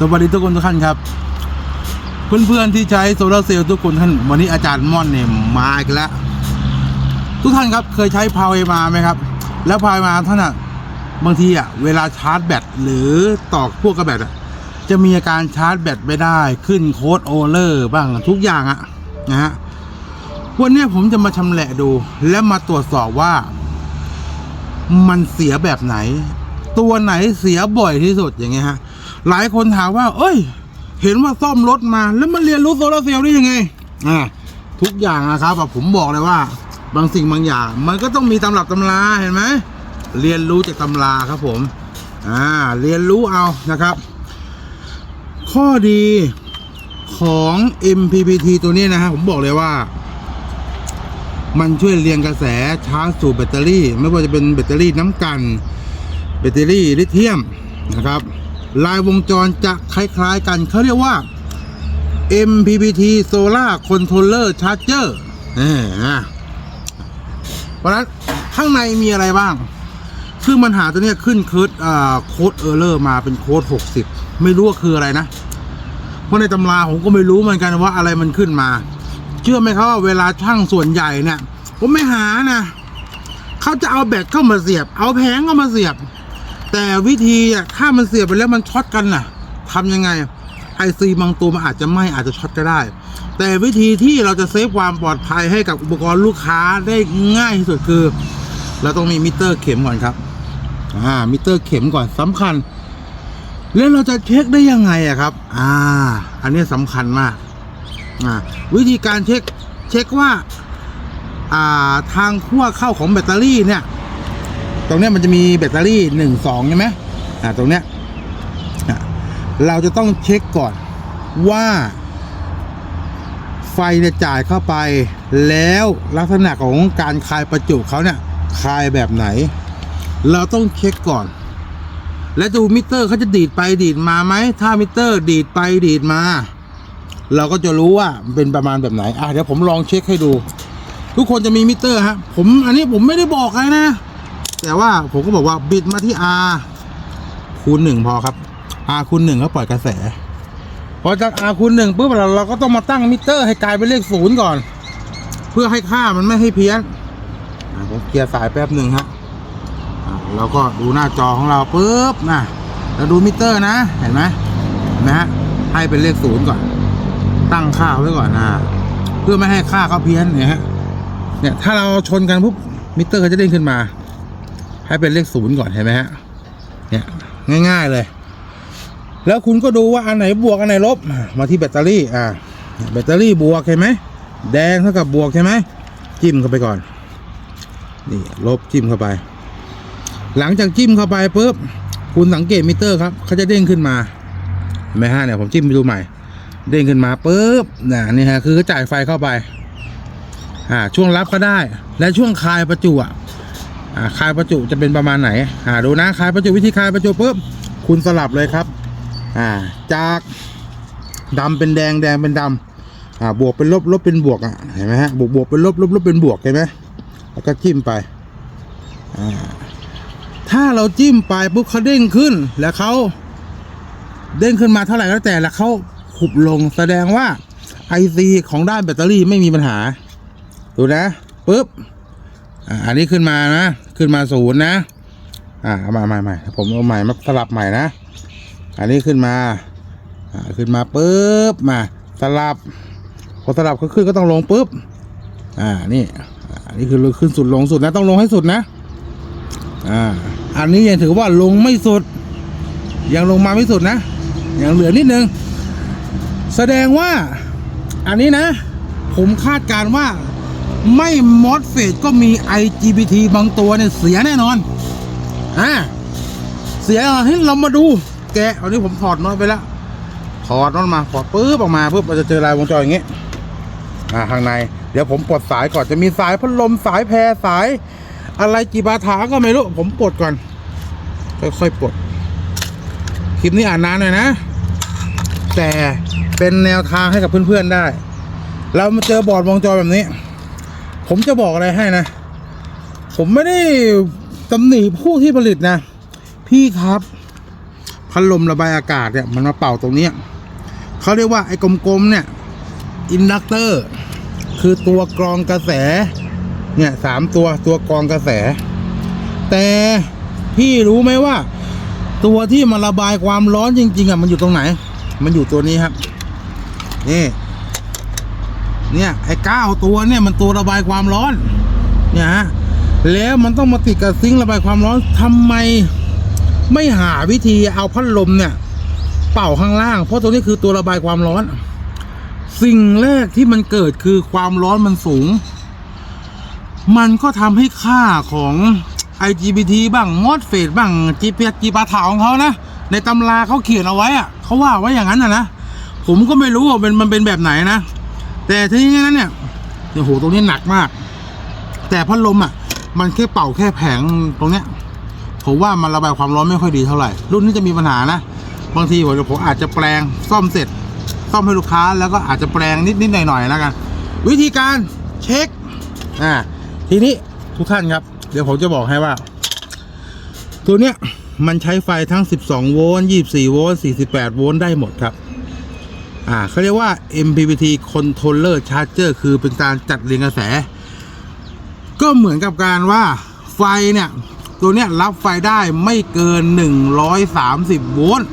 สวัสดีทุกคนทุกท่านครับ เพื่อนๆที่ใช้โซลาร์เซลล์ทุกคนท่านวันนี้อาจารย์ม่อนเนี่ยมาอีกแล้ว ทุกท่านครับเคยใช้พาวเวมาไหมครับ แล้วพาวเวมาท่านอะบางทีอะเวลาชาร์จแบตหรือต่อพวกกระแบตอะจะมีอาการชาร์จแบตไม่ได้ขึ้นโค้ดโอเลอร์บ้างทุกอย่างอะนะฮะวันนี้ผมจะมาชำแหละดู และมาตรวจสอบว่า มันเสียแบบไหน ตัวไหนเสียบ่อยที่สุดอย่างเงี้ยฮะ หลายคนถามว่า เอ้ย เห็นว่าซ่อมรถมา แล้วมันเรียนรู้โซลาร์เซลล์ได้ยังไง อ่า ทุกอย่างนะครับผมบอกเลยว่า บางสิ่งบางอย่าง มันก็ต้องมีตำรับตำราเห็นไหมเรียนรู้จากตำราครับผม อ่า เรียนรู้เอานะครับ ข้อดีของ MPPT ตัวนี้นะฮะผมบอกเลยว่า มันช่วยเรียงกระแสชาร์จสู่แบตเตอรี่ ไม่ว่าจะเป็นแบตเตอรี่น้ำกัน แบตเตอรี่ลิเธียมนะครับ ลายวงจรจะคล้ายๆกันเขาเรียกว่า MPPT Solar Controller Charger นะเพราะนั้นข้างในมีอะไรบ้าง คือมันหาตัวนี้ขึ้นค้ดอ่าโค้ดเออร์เลอร์มาเป็นโค้ด60 ไม่รู้ว่าคืออะไรนะ เพราะในตำราผมก็ไม่รู้เหมือนกันว่าอะไรมันขึ้นมา เชื่อไหมครับว่าเวลาช่างส่วนใหญ่เนี่ย ผมไม่หานะ เขาจะเอาแบตเข้ามาเสียบ เอาแผงเข้ามาเสียบ แต่วิธีอะถ้ามันเสียบไปแล้วมันช็อตกันน่ะทำยังไงไอซีบางตัวมันอาจจะไหม่อาจจะช็อตก็ได้ แต่วิธีที่เราจะเซฟความปลอดภัยให้กับอุปกรณ์ลูกค้าได้ง่ายที่สุดคือ เราต้องมีมิเตอร์เข็มก่อนครับอ่ามิเตอร์เข็มก่อนสำคัญ แล้วเราจะเช็คได้ยังไงอะครับ อ่า อันนี้สำคัญมากอ่าวิธีการเช็คเช็คว่า อ่าทางขั้วเข้าของแบตเตอรี่เนี่ย ตรงเนี้ยมันจะมีแบตเตอรี่หนึ่งสองใช่ไหมอ่าตรงเนี้ยเราจะต้องเช็คก่อนว่าไฟเนี่ยจ่ายเข้าไป แล้วลักษณะของการคายประจุเขาเนี่ยคายแบบไหน เราต้องเช็คก่อน และดูมิเตอร์เขาจะดีดไปดีดมาไหมถ้ามิเตอร์ดีดไปดีดมา เราก็จะรู้ว่ามันเป็นประมาณแบบไหนอะเดี๋ยวผมลองเช็คให้ดู ทุกคนจะมีมิเตอร์ฮะผมอันนี้ผมไม่ได้บอกใครนะ แต่ว่าผมก็บอกว่าบิดมาที่ R คูณหนึ่งพอครับ R คูณหนึ่งเขาปล่อยกระแส พอจาก R คูณหนึ่งปุ๊บเราเราก็ต้องมาตั้งมิเตอร์ให้กลายเป็นเลขศูนย์ก่อน เพื่อให้ค่ามันไม่ให้เพี้ยนผมเคลียร์สายแป๊บหนึ่งฮะอะแล้วก็ดูหน้าจอของเราปุ๊บนะแล้วดูมิเตอร์นะเห็นไหมเห็นไหมฮะให้เป็นเลขศูนย์ก่อน ตั้งค่าไว้ก่อนนะเพื่อไม่ให้ค่าเขาเพี้ยนเนี่ยฮะเนี่ยถ้าเราชนกันปุ๊บมิเตอร์เขาจะเด้งขึ้นมา ให้เป็นเลขศูนย์ก่อนเห็นไหมฮะเนี่ยง่าย ๆเลย แล้วคุณก็ดูว่าอันไหนบวกอันไหนลบ มาที่แบตเตอรี่อ่าแบตเตอรี่บวกใช่ไหมแดงเท่ากับบวกใช่ไหมจิ้มเข้าไปก่อนนี่ลบจิ้มเข้าไป หลังจากจิ้มเข้าไปปุ๊บคุณสังเกตมิเตอร์ครับเขาจะเด้งขึ้นมาเห็นไหมฮะเนี่ยผมจิ้มไปดูใหม่ เด้งขึ้นมาปุ๊บนะนี่ฮะคือจ่ายไฟเข้าไปอ่าช่วงรับก็ได้ และช่วงคลายประจุอะ คลายประจุจะเป็นประมาณไหนอ่าดูนะคลายประจุวิธีคลายประจุปุ๊บคุณสลับเลยครับอ่าจากดำเป็นแดงแดงเป็นดำอ่าบวกเป็นลบลบเป็นบวกอะเห็นไหมฮะบวกบวกเป็นลบลบลบเป็นบวกเห็นไหมแล้วก็จิ้มไปอ่าถ้าเราจิ้มไปปุ๊บเขาเด้งขึ้นแล้วเขาเด้งขึ้นมาเท่าไหร่ก็แล้วแต่แล้วเขาขุบลงแสดงว่าไอซีของด้านแบตเตอรี่ไม่มีปัญหา ดูนะปุ๊บ อันนี้ขึ้นมานะ ขึ้นมาศูนย์นะ อ่าเอามาใหม่ใหม่ผมเอาใหม่มาสลับใหม่นะ อันนี้ขึ้นมา อ่า ขึ้นมาปุ๊บ มา สลับ พอสลับก็ขึ้นก็ต้องลงปุ๊บ อ่า นี่ อันนี้คือขึ้นสุดลงสุดนะ ต้องลงให้สุดนะ อ่า อันนี้ยังถือว่าลงไม่สุด ยังลงมาไม่สุดนะ ยังเหลือนิดนึง แสดงว่า อันนี้นะ ผมคาดการณ์ว่า ไม่มอสเฟตก็มี IGBT บางตัวเนี่ยเสียแน่นอน อ่า เสียเรอให้เรามาดู แกะอันนี้ผมถอดน็อตไปแล้ว ถอดน็อตมา ถอดปุ๊บออกมาปุ๊บเราจะเจอลายวงจรอย่างงี้อ่า ข้างใน เดี๋ยวผมปลดสายก่อนจะมีสายพัดลมสายแพรสาย อะไรกี่บาถาก็ไม่รู้ ผมปลดก่อน ค่อยๆปลด คลิปนี้อ่านนานหน่อยนะ แต่เป็นแนวทางให้กับเพื่อนๆได้ เรามาเจอบอร์ดวงจรแบบนี้ ผมจะบอกอะไรให้นะ ผมไม่ได้ตำหนิผู้ที่ผลิตนะ พี่ครับ พัดลมระบายอากาศเนี่ยมันมาเป่าตรงนี้เขาเรียกว่าไอ้กลมๆเนี่ยอินดักเตอร์คือตัวกรองกระแส เนี่ยสามตัวตัวกรองกระแส แต่พี่รู้ไหมว่า ตัวที่มันระบายความร้อนจริง ๆอะมันอยู่ตรงไหน มันอยู่ตัวนี้ครับ นี่ เนี่ยไอ้เก้าตัวเนี่ยมันตัวระบายความร้อนเนี่ยฮะแล้วมันต้องมาติดกับซิงระบายความร้อนทำไมไม่หาวิธีเอาพัดลมเนี่ย เป่าข้างล่าง เพราะตัวนี้คือตัวระบายความร้อน สิ่งแรกที่มันเกิดคือความร้อนมันสูง มันก็ทำให้ค่าของ IGBT บ้างมอดเฟดบ้าง GPS จีปาถาของเขานะในตำราเขาเขียนเอาไว้อะเขาว่าไว้อย่างนั้นนะนะผมก็ไม่รู้ว่าเป็นมันเป็นแบบไหนนะ แต่ทีนี้นั้นเนี่ยโอ้โหตรงนี้หนักมาก แต่พัดลมอะ มันแค่เป่าแค่แผงตรงเนี้ยผมว่ามันระบายความร้อนไม่ค่อยดีเท่าไหร่ รุ่นนี้จะมีปัญหานะ บางทีผมผมอาจจะแปลงซ่อมเสร็จ ซ่อมให้ลูกค้าแล้วก็อาจจะแปลงนิดนิดหน่อยหน่อยแล้วกัน วิธีการเช็ค อ่า ทีนี้ทุกท่านครับ เดี๋ยวผมจะบอกให้ว่า ตัวเนี้ยมันใช้ไฟทั้ง 12 โวลต์ 24 โวลต์ 48 โวลต์ได้หมดครับ อ่าเขาเรียกว่า MPPT Controller Charger คือเป็นการจัดเรียงกระแส ก็เหมือนกับการว่าไฟเนี่ย ตัวเนี้ยรับไฟได้ไม่เกิน 130 โวลต์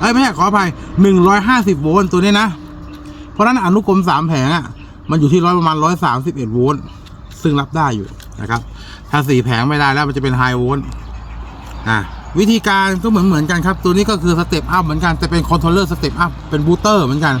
เอ้ยไม่ใช่ขออภัย 150 โวลต์ตัวนี้นะ เพราะนั้นอนุกรม 3 แผงอะ มันอยู่ที่ร้อยประมาณ 131 โวลต์ซึ่งรับได้อยู่นะครับ ถ้า 4 แผงไม่ได้แล้วมันจะเป็นไฮโวลต์อะ วิธีการก็เหมือนเหมือนกันครับ ตัวนี้ก็คือสเต็ปอัพเหมือนกันแต่เป็นคอนโทรลเลอร์สเต็ปอัพเป็นบูเตอร์เหมือนกัน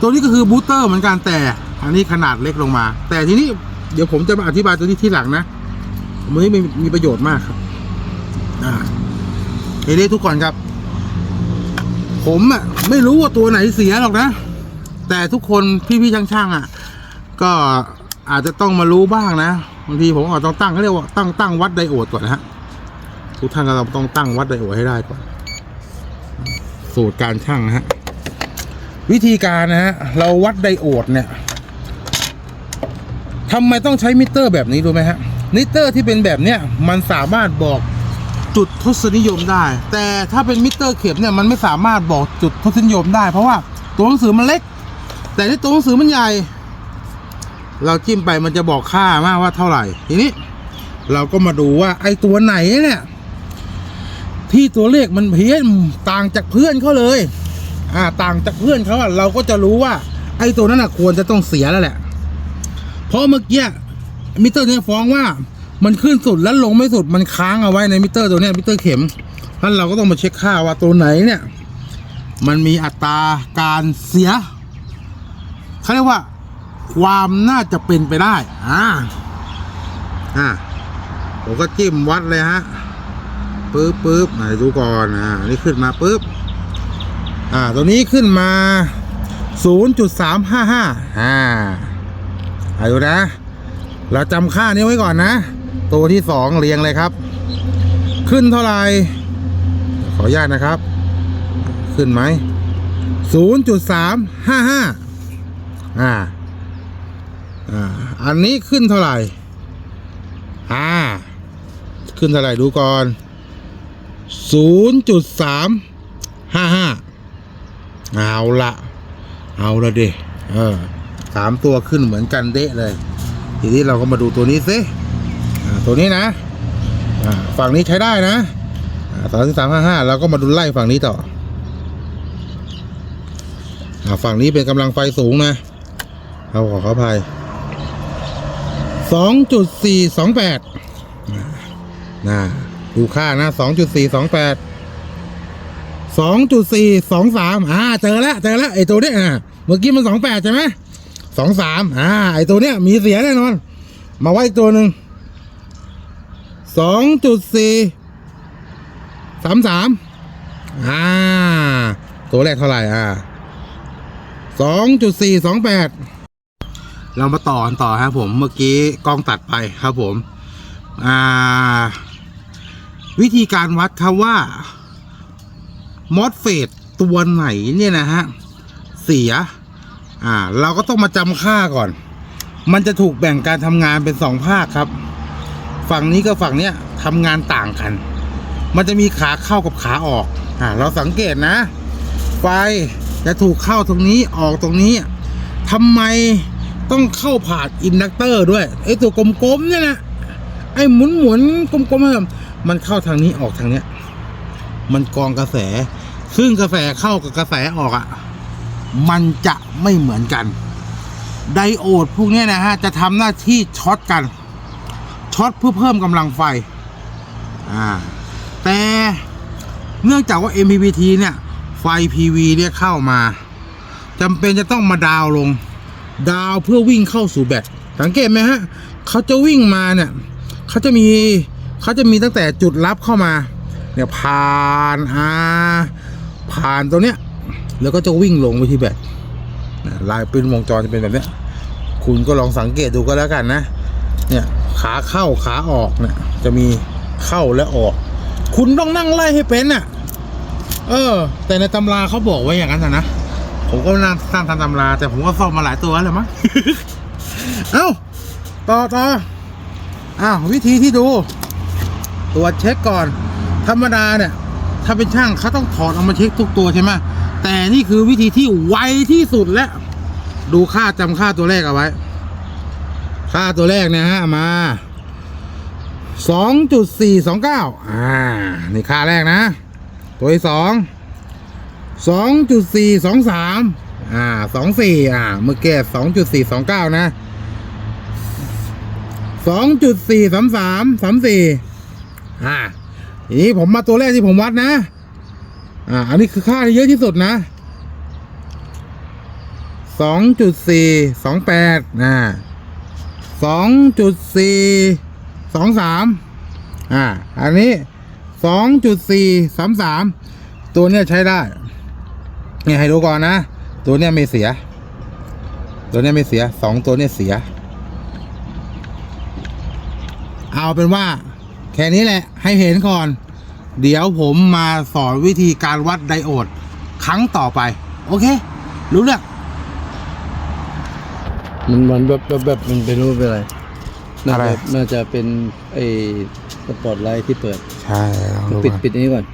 ตัวนี้ก็คือบูเตอร์เหมือนกันแต่อันนี้ขนาดเล็กลงมา แต่ทีนี้เดี๋ยวผมจะมาอธิบายตัวนี้ที่หลังนะมือนี้มีมีประโยชน์มากครับอ่าทีนี้ทุกคนครับ ผมอะไม่รู้ว่าตัวไหนเสียหรอกนะ แต่ทุกคนพี่ๆช่างๆอะ ก็อาจจะต้องมารู้บ้างนะบางทีผมอาจต้องตั้งเขาเรียกว่าตั้งตั้งวัดไดโอดก่อนนะฮะ ทุกท่านก็ต้องตั้งวัดไดโอดให้ได้ก่อน สูตรการช่างนะฮะ วิธีการนะฮะ เราวัดไดโอดเนี่ยทำไมต้องใช้มิเตอร์แบบนี้รู้ไหมฮะ มิเตอร์ที่เป็นแบบเนี้ยมันสามารถบอกจุดทศนิยมได้ แต่ถ้าเป็นมิเตอร์เข็มเนี่ยมันไม่สามารถบอกจุดทศนิยมได้ เพราะว่าตัวหนังสือมันเล็ก แต่ที่ตัวหนังสือมันใหญ่ เราจิ้มไปมันจะบอกค่ามากว่าเท่าไหร่ ทีนี้ เราก็มาดูว่าไอ้ตัวไหนเนี่ย ที่ตัวเลขมันเพี้ยนต่างจากเพื่อนเขาเลย อ่า ต่างจากเพื่อนเขาอะเราก็จะรู้ว่า ไอ้ตัวนั้นอะควรจะต้องเสียแล้วแหละ เพราะเมื่อกี้มิเตอร์เนี่ยฟ้องว่ามันขึ้นสุดแล้วลงไม่สุดมันค้างเอาไว้ในมิเตอร์ตัวเนี้ยมิเตอร์เข็มท่านเราก็ต้องมาเช็คค่าว่าตัวไหนเนี่ย มันมีอัตราการเสียเขาเรียกว่า ความน่าจะเป็นไปได้ อ่า อ่าผมก็จิ้มวัดเลยฮะ ปึ๊บปึ๊บไหนดูก่อนอ่านี่ขึ้นมาปึ๊บอ่าตัวนี้ขึ้นมา 0.355อ่าอายุนะ เราจำค่านี้ไว้ก่อนนะ ตัวที่สองเรียงเลยครับ ขึ้นเท่าไหร่ ขออนุญาตนะครับ ขึ้นไหม 0.355อ่าอ่า อันนี้ขึ้นเท่าไหร่ อ่า ขึ้นเท่าไหร่ดูก่อน 0.355 เอาละเอาละดิเออสามตัวขึ้นเหมือนกันเดะเลย ทีนี้เราก็มาดูตัวนี้ซิตัวนี้นะฝั่งนี้ใช้ได้นะสามสามห้าห้าเราก็มาดูไล่ฝั่งนี้ต่อฝั่งนี้เป็นกำลังไฟสูงนะเอาขอขออภัยสองจุดสี่สองแปดนะ ดูค่านะสองจุดสี่สองแปดสองจุดสี่สองสามอ่าเจอแล้วเจอแล้วไอ้ตัวเนี้ยอะเมื่อกี้มันสองแปดใช่ไหมสองสามอ่าไอ้ตัวเนี้ยมีเสียแน่นอน มาไว้อีกตัวหนึ่งสองจุดสี่สามสามอ่า ตัวแรกเท่าไหร่อ่าสองจุดสี่สองแปดเรามาต่อนต่อครับผมเมื่อกี้กล้องตัดไปครับผม อ่า วิธีการวัดครับว่ามอสเฟตตัวไหนเนี่ยนะฮะเสีย อ่า เราก็ต้องมาจำค่าก่อน มันจะถูกแบ่งการทำงานเป็นสองภาคครับ ฝั่งนี้กับฝั่งเนี้ยทำงานต่างกัน มันจะมีขาเข้ากับขาออก อ่า เราสังเกตนะ ไฟจะถูกเข้าตรงนี้ออกตรงนี้ทำไมต้องเข้าผ่านอินดักเตอร์ด้วยไอ้ตัวกลมๆเนี่ยนะไอ้หมุนหมุนๆกลมๆ มันเข้าทางนี้ออกทางเนี้ย มันกองกระแส ซึ่งกระแสเข้ากับกระแสออกอะ่ะ มันจะไม่เหมือนกัน ไดโอดพวกเนี้ยนะฮะ จะทำหน้าที่ช็อตกัน ช็อตเพื่อเพิ่มกำลังไฟ อ่า แต่เนื่องจากว่า MPPT เนี่ย ไฟ PV เนี่ยเข้ามาจำเป็นจะต้องมาดาวลง ดาวเพื่อวิ่งเข้าสู่แบตสังเกตไหมฮะ เขาจะวิ่งมาเนี่ย เขาจะมี เขาจะมีตั้งแต่จุดรับเข้ามา เนี่ยผ่านอ่าผ่านตัวเนี้ย แล้วก็จะวิ่งลงไปที่แบตลายเป็นวงจรจะเป็นแบบเนี้ย คุณก็ลองสังเกตดูก็แล้วกันนะ เนี่ยขาเข้าขาออกเนี่ยจะมีเข้าและออก คุณต้องนั่งไล่ให้เป็นน่ะ เออ แต่ในตำราเขาบอกไว้อย่างนั้นนะ ผมก็นั่งสร้างตามตำรา แต่ผมก็ซ่อมมาหลายตัวแล้วมั้ง เอ้า ต่อต่ออ้าววิธีที่ดู ตรวจเช็คก่อน ธรรมดาเนี่ย ถ้าเป็นช่างเขาต้องถอดเอามาเช็คทุกตัวใช่ไหมแต่นี่คือวิธีที่ไวที่สุดแล้วดูค่าจำค่าตัวเลขเอาไว้ ค่าตัวเลขเนี่ยฮะมาสองจุดสี่สองเก้าอ่า นี่ค่าแรกนะ ตัวที่สองสองจุดสี่สองสามอ่าสองสี่อ่า เมื่อกี้สองจุดสี่สองเก้านะสองจุดสี่สามสามสามสี่ อ่าทีนี้ผมมาตัวแรกที่ผมวัดนะ อ่า อันนี้คือค่าที่เยอะที่สุดนะสองจุดสี่สองแปดอ่าสองจุดสี่สองสามอ่า อันนี้สองจุดสี่สามสามตัวเนี้ยใช้ได้ เนี่ยให้ดูก่อนนะ ตัวเนี้ยไม่เสีย ตัวเนี้ยไม่เสีย สองตัวเนี้ยเสีย เอาเป็นว่า แค่นี้แหละให้เห็นก่อน เดี๋ยวผมมาสอนวิธีการวัดไดโอด ครั้งต่อไป โอเค รู้เรื่องมันมันแบบแบบแบบมันเป็นรูปอะไรน่าอะไร จะน่าจะเป็นไอ้สปอตไลท์ที่เปิด ใช่ลองดูปิดก่อน ปิดอันนี้ก่อน